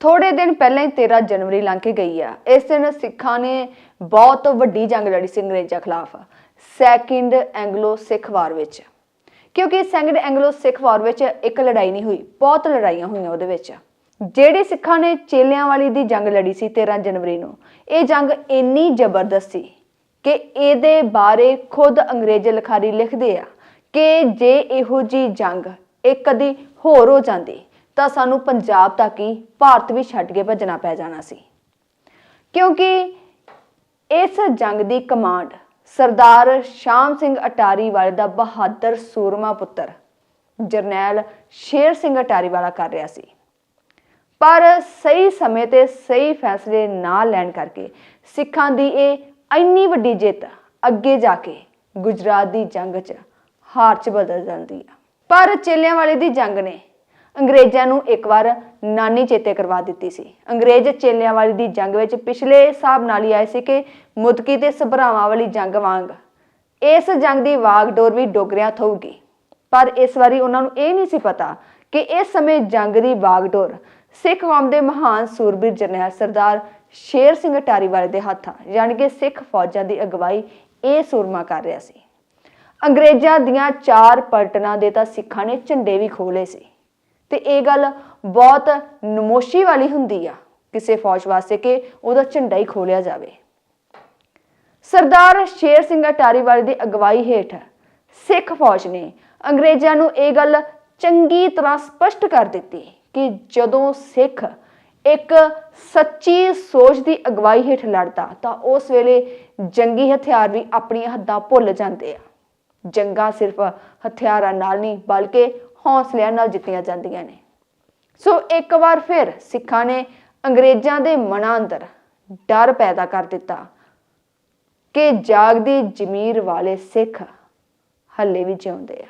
ਥੋੜੇ ਦਿਨ ਪਹਿਲਾਂ ਹੀ 13 ਜਨਵਰੀ ਲੰਘ ਕੇ ਗਈ ਆ। ਇਸ ਦਿਨ ਸਿੱਖਾਂ ਨੇ ਬਹੁਤ ਵੱਡੀ ਜੰਗ ਲੜੀ ਸੀ ਅੰਗਰੇਜ਼ਾਂ ਖਿਲਾਫ ਸੈਕਿੰਡ ਐਂਗਲੋ ਸਿੱਖ ਵਾਰ ਵਿੱਚ। ਕਿਉਂਕਿ ਸੈਕਿੰਡ ਐਂਗਲੋ ਸਿੱਖ ਵਾਰ ਵਿੱਚ ਇੱਕ ਲੜਾਈ ਨਹੀਂ ਹੋਈ, ਬਹੁਤ ਲੜਾਈਆਂ ਹੋਈਆਂ ਉਹਦੇ ਵਿੱਚ। ਜਿਹੜੇ ਸਿੱਖਾਂ ਨੇ ਚੇਲਿਆਂ ਵਾਲੀ ਦੀ ਜੰਗ ਲੜੀ ਸੀ 13 ਜਨਵਰੀ ਨੂੰ, ਇਹ ਜੰਗ ਇੰਨੀ ਜ਼ਬਰਦਸਤ ਸੀ ਕਿ ਇਹਦੇ ਬਾਰੇ ਖੁਦ ਅੰਗਰੇਜ਼ ਲਿਖਾਰੀ ਲਿਖਦੇ ਆ ਕਿ ਜੇ ਇਹੋ ਜੀ ਜੰਗ ਇੱਕ ਕਦੀ ਹੋਰ ਹੋ ਜਾਂਦੀ ਤਾਂ ਸਾਨੂੰ ਪੰਜਾਬ ਤੱਕ ਹੀ ਭਾਰਤ ਵੀ ਛੱਡ ਕੇ ਭੱਜਣਾ ਪੈ ਜਾਣਾ ਸੀ। ਕਿਉਂਕਿ ਇਸ ਜੰਗ ਦੀ ਕਮਾਂਡ ਸਰਦਾਰ ਸ਼ਾਮ ਸਿੰਘ ਅਟਾਰੀ ਵਾਲੇ ਦਾ ਬਹਾਦਰ ਸੂਰਮਾ ਪੁੱਤਰ, ਜਰਨੈਲ ਸ਼ੇਰ ਸਿੰਘ ਅਟਾਰੀ ਵਾਲਾ ਕਰ ਰਿਹਾ ਸੀ। ਪਰ ਸਹੀ ਸਮੇਂ ਤੇ ਸਹੀ ਫੈਸਲੇ ਨਾ ਲੈਣ ਕਰਕੇ ਸਿੱਖਾਂ ਦੀ ਇਹ ਇੰਨੀ ਵੱਡੀ ਜਿੱਤ ਅੱਗੇ ਜਾ ਕੇ ਗੁਜਰਾਤ ਦੀ ਜੰਗ 'ਚ ਹਾਰ 'ਚ ਬਦਲ ਜਾਂਦੀ ਆ। ਪਰ ਚੇਲਿਆਂ ਵਾਲੇ ਦੀ ਜੰਗ ਨੇ ਅੰਗਰੇਜ਼ਾਂ ਨੂੰ ਇੱਕ ਵਾਰ ਨਾਨੀ ਚੇਤੇ ਕਰਵਾ ਦਿੱਤੀ ਸੀ। ਅੰਗਰੇਜ਼ ਚੇਲਿਆਂ ਵਾਲੀ ਦੀ ਜੰਗ ਵਿੱਚ ਪਿਛਲੇ ਹਿਸਾਬ ਨਾਲ ਹੀ ਆਏ ਸੀ ਕਿ ਮੁਦਕੀ ਤੇ ਸਭਰਾਵਾਂ ਵਾਲੀ ਜੰਗ ਵਾਂਗ ਇਸ ਜੰਗ ਦੀ ਵਾਗਡੋਰ ਵੀ ਡੋਗਰਿਆਂ ਥਊਗੀ ਪਰ ਇਸ ਵਾਰੀ ਉਹਨਾਂ ਨੂੰ ਇਹ ਨਹੀਂ ਸੀ ਪਤਾ ਕਿ ਇਸ ਸਮੇਂ ਜੰਗ ਦੀ ਵਾਗਡੋਰ ਸਿੱਖ ਕੌਮ ਦੇ ਮਹਾਨ ਸੂਰਬੀਰ ਜਰਨੈਲ ਸਰਦਾਰ ਸ਼ੇਰ ਸਿੰਘ ਅਟਾਰੀ ਵਾਲੇ ਦੇ ਹੱਥਾਂ ਯਾਨੀ ਕਿ ਸਿੱਖ ਫੌਜਾਂ ਦੀ ਅਗਵਾਈ ਇਹ ਸੂਰਮਾ ਕਰ ਰਿਹਾ ਸੀ। ਅੰਗਰੇਜ਼ਾਂ ਦੀਆਂ ਚਾਰ ਪਲਟਨਾਂ ਦੇ ਤਾਂ ਸਿੱਖਾਂ ਨੇ ਝੰਡੇ ਵੀ ਖੋਲੇ ਸੀ। ਤੇ ਇਹ ਗੱਲ ਬਹੁਤ ਨਮੋਸ਼ੀ ਵਾਲੀ ਹੁੰਦੀ ਆ, ਕਿਸੇ ਫੌਜ ਵਾਸਤੇ ਕਿ ਉਹਦਾ ਝੰਡਾ ਹੀ ਖੋਲਿਆ ਜਾਵੇ। ਸਰਦਾਰ ਸ਼ੇਰ ਸਿੰਘ ਅਟਾਰੀ ਦੀ ਅਗਵਾਈ ਹੇਠ ਸਿੱਖ ਫੌਜ ਨੇ ਅੰਗਰੇਜ਼ਾਂ ਨੂੰ ਇਹ ਗੱਲ ਚੰਗੀ ਤਰ੍ਹਾਂ ਸਪਸ਼ਟ ਕਰ ਦਿੱਤੀ ਕਿ ਜਦੋਂ ਸਿੱਖ ਇੱਕ ਸੱਚੀ ਸੋਚ ਦੀ ਅਗਵਾਈ ਹੇਠ ਲੜਦਾ, ਤਾਂ ਉਸ ਵੇਲੇ ਜੰਗੀ ਹਥਿਆਰ ਵੀ ਆਪਣੀਆਂ ਹੱਦਾਂ ਭੁੱਲ ਜਾਂਦੇ ਆ। ਜੰਗਾਂ ਸਿਰਫ ਹਥਿਆਰਾਂ ਨਾਲ ਨਹੀਂ, ਬਲਕਿ ਹੌਸਲਿਆਂ ਨਾਲ ਜਿੱਤੀਆਂ ਜਾਂਦੀਆਂ ਨੇ। ਸੋ ਇੱਕ ਵਾਰ ਫਿਰ ਸਿੱਖਾਂ ਨੇ ਅੰਗਰੇਜ਼ਾਂ ਦੇ ਮਨਾਂ ਅੰਦਰ ਡਰ ਪੈਦਾ ਕਰ ਦਿੱਤਾ ਕਿ ਜਾਗਦੀ ਜ਼ਮੀਰ ਵਾਲੇ ਸਿੱਖ ਹੱਲੇ ਵੀ ਜਿਉਂਦੇ ਆ।